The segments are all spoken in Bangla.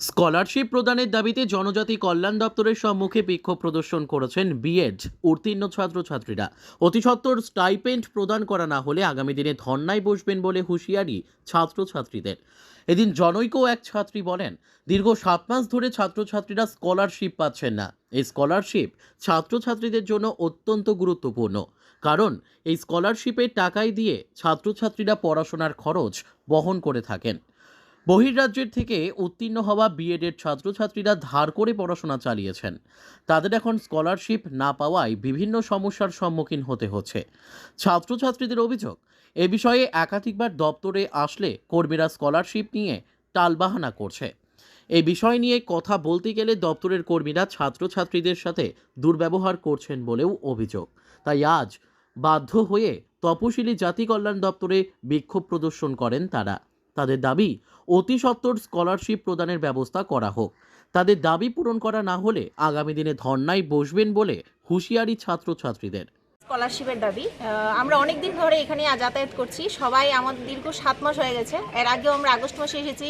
স্কলারশিপ প্রদানের দাবিতে জনজাতি কল্যাণ দপ্তরের সম্মুখে বিক্ষোভ প্রদর্শন করেছেন বিএড, উত্তীর্ণ ছাত্রছাত্রীরা। অতিসত্বর স্টাইপেন্ড প্রদান করা না হলে আগামী দিনে ধর্নায় বসবেন বলে হুঁশিয়ারি ছাত্রছাত্রীদের। এদিন জনৈক এক ছাত্রী বলেন, দীর্ঘ সাত মাস ধরে ছাত্রছাত্রীরা স্কলারশিপ পাচ্ছেন না। এই স্কলারশিপ ছাত্রছাত্রীদের জন্য অত্যন্ত গুরুত্বপূর্ণ। কারণ এই স্কলারশিপের টাকাই দিয়ে ছাত্রছাত্রীরা পড়াশোনার খরচ বহন করে থাকেন। বহির্রাজ্যের থেকে উত্তীর্ণ হওয়া বিএডের ছাত্রছাত্রীরা ধার করে পড়াশোনা চালিয়েছেন। তাদের এখন স্কলারশিপ না পাওয়ায় বিভিন্ন সমস্যার সম্মুখীন হতে হচ্ছে। ছাত্রছাত্রীদের অভিযোগ, এ বিষয়ে একাধিকবার দপ্তরে আসলে কর্মীরা স্কলারশিপ নিয়ে টালবাহানা করছে। এই বিষয় নিয়ে কথা বলতে গেলে দপ্তরের কর্মীরা ছাত্রছাত্রীদের সাথে দুর্ব্যবহার করছেন বলেও অভিযোগ। তাই আজ বাধ্য হয়ে তপশিলি জাতি কল্যাণ দপ্তরে বিক্ষোভ প্রদর্শন করেন তারা। তাদের দাবি, অতি সত্বর স্কলারশিপ প্রদানের ব্যবস্থা করা হোক। তাদের দাবি পূরণ করা না হলে আগামী দিনে ধর্নায় বসবেন বলে হুঁশিয়ারি ছাত্রছাত্রীদের। স্কলারশিপের দাবি। আমরা অনেক দিন ধরে এখানে যাতায়াত করছি। সবাই আমাদের দীর্ঘ সাত মাস হয়ে গেছে। এর আগেও আমরা আগস্ট মাসে এসেছি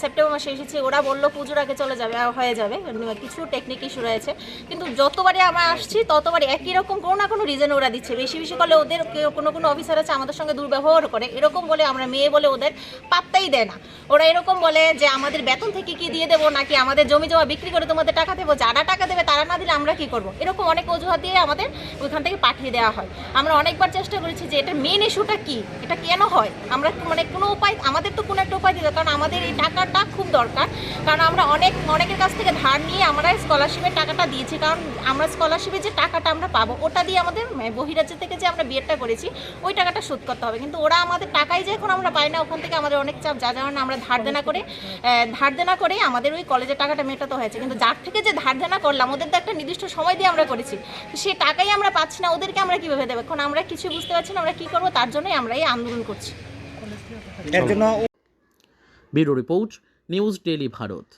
সেপ্টেম্বর মাসে এসেছি। ওরা বলল পুজোর আগে চলে যাবে হয়ে যাবে। কিছু টেকনিক ইস্যু রয়েছে। কিন্তু যতবারই আমরা আসছি, ততবারই একই রকম কোনো না কোনো রিজন ওরা দিচ্ছে। বেশি বেশি করলে ওদের কোনো কোনো অফিসার আছে আমাদের সঙ্গে দুর্ব্যবহার করে। এরকম বলে আমরা মেয়ে বলে ওদের পাত্তাই দেয় না। ওরা এরকম বলে যে, আমাদের বেতন থেকে কি দিয়ে দেবো নাকি আমাদের জমি জমা বিক্রি করে তোমাদের টাকা দেবো? যারা টাকা দেবে তারা না দিলে আমরা কি করব? এরকম অনেক অজুহাত দিয়ে আমাদের ওইখান থেকে পাঠিয়ে দেওয়া হয়। আমরা অনেকবার চেষ্টা করেছি যে এটা মেন ইস্যুটা কি? এটা কেন হয়? আমরা মানে কোনো উপায়, আমাদের তো কোনো একটা উপায় দিতে কারণ আমাদের এই টাকাটা খুব দরকার। কারণ আমরা অনেক, অনেকের কাছ থেকে ধার নিয়ে আমরা স্কলারশিপের টাকাটা দিয়েছি কারণ আমরা স্কলারশিপের যে টাকাটা আমরা পাবো ওটা দিয়ে আমাদের মানে বহিরাজ্য থেকে যে আমরা বিয়েটা করেছি ওই টাকাটা শোধ করতে হবে। কিন্তু ওরা আমাদের টাকাই যে এখন আমরা পাই না ওখান থেকে আমাদের অনেক চাপ যা কারণে আমরা ধার দেনা করে ধার দেনা করে আমাদের ওই কলেজের টাকাটা মেটাতে হয়েছে। কিন্তু যার থেকে যে ধার দেনা করলাম ওদের তো একটা নির্দিষ্ট সময় দিয়ে আমরা করেছি। তো সেই টাকাই আমরা পাচ্ছি না ওদেরকে আমরা কীভাবে দেবো? এখন আমরা কিছু বুঝতে পারছি না আমরা কী করব তার জন্যই আমরা এই আন্দোলন করছি। এর জন্য bureau report news daily Bharat.